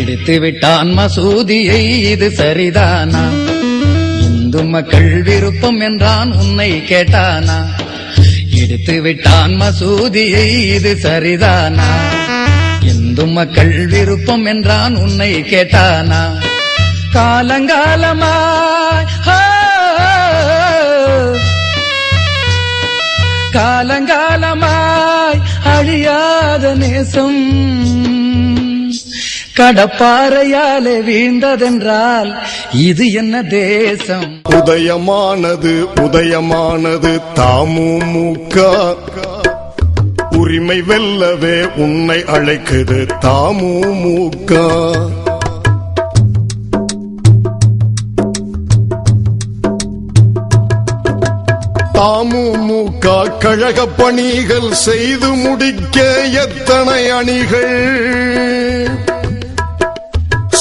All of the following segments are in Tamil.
இடித்து விட்டான் மசூதியை இது சரிதானா? இந்து மக்கள் விருப்பம் என்றான் உன்னை கேட்டானா? இடித்து விட்டான் மசூதியை இது சரிதானா? இந்து மக்கள் விருப்பம் என்றான் உன்னை கேட்டானா? காலங்காலமாய் காலங்காலமாய் அழியாத நேசம். கடப்பாறையாலே வீழ்ந்ததென்றால் இது என்ன தேசம்? உதயமானது உதயமானது தாமுமுக. உரிமை வெல்லவே உன்னை அழைக்குது தாமுமுக. தாமுமுக கழக பணிகள் செய்து முடிக்க எத்தனை அணிகள்?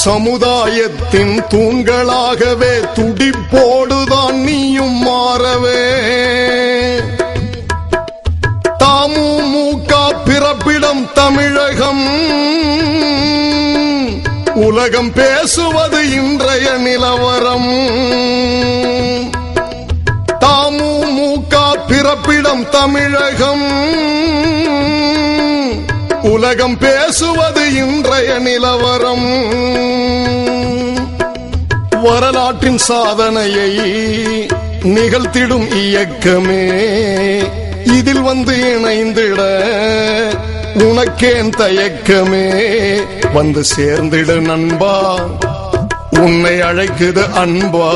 சமுதாயத்தின் தூண்களாகவே துடிப்போடுதான் நீயும் மாறவே. தாமுமுக பிறப்பிடம் தமிழகம். உலகம் பேசுவது இன்றைய நிலவரம். தாமுமுக பிறப்பிடம் தமிழகம். உலகம் பேசுவது இன்றைய நிலவரம். வரலாற்றின் சாதனையை நிகழ்த்திடும் இயக்கமே. இதில் வந்து இணைந்திட உனக்கேன் தயக்கமே. வந்து சேர்ந்திடு நண்பா உன்னை அழைக்குது அன்பா.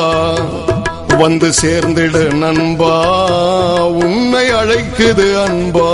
வந்து சேர்ந்திடு நண்பா உன்னை அழைக்குது அன்பா.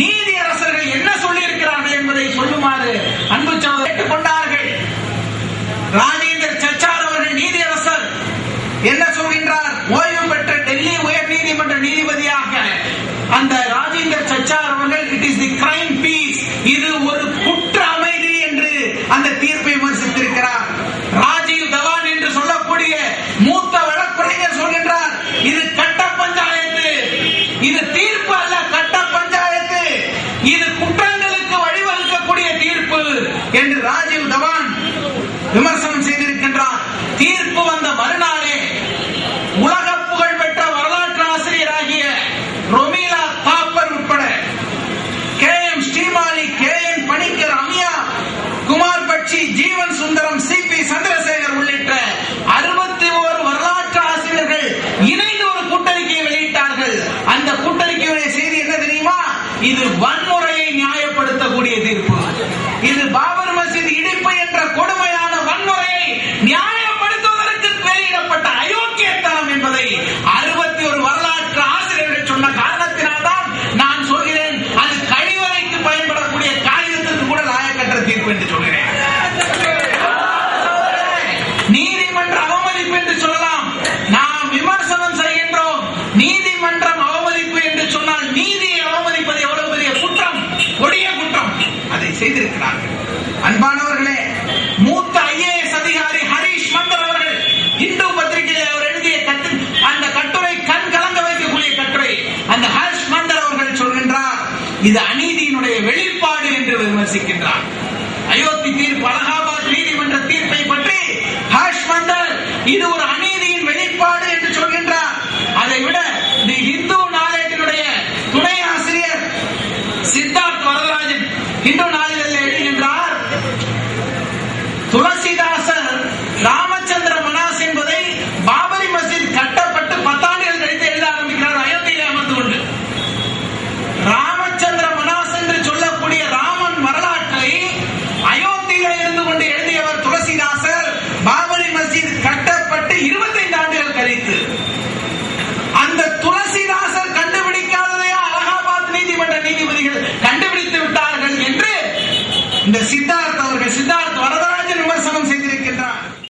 நீதி அரசர்கள் என்ன சொல்லியிருக்கிறார்கள் என்பதை சொல்லுமாறு அன்பு சகோதரர் கேட்டுக்கொண்டார்கள். ராஜேந்திர சச்சார் அவர்கள் நீதி அரசர் என்ன சொல்கின்றார்? ஓய்வு பெற்ற டெல்லி உயர் நீதிமன்ற நீதிபதியாக அந்த இது வன்முறையை நியாயப்படுத்தக்கூடிய தீர்ப்பு இது ஒரு அநீதியின் வெளிப்பாடு என்று சொல்கின்றார். அதை விட தி இந்து நாளேட்டினுடைய துணை ஆசிரியர் சித்தார்த் வரதராஜன் இந்து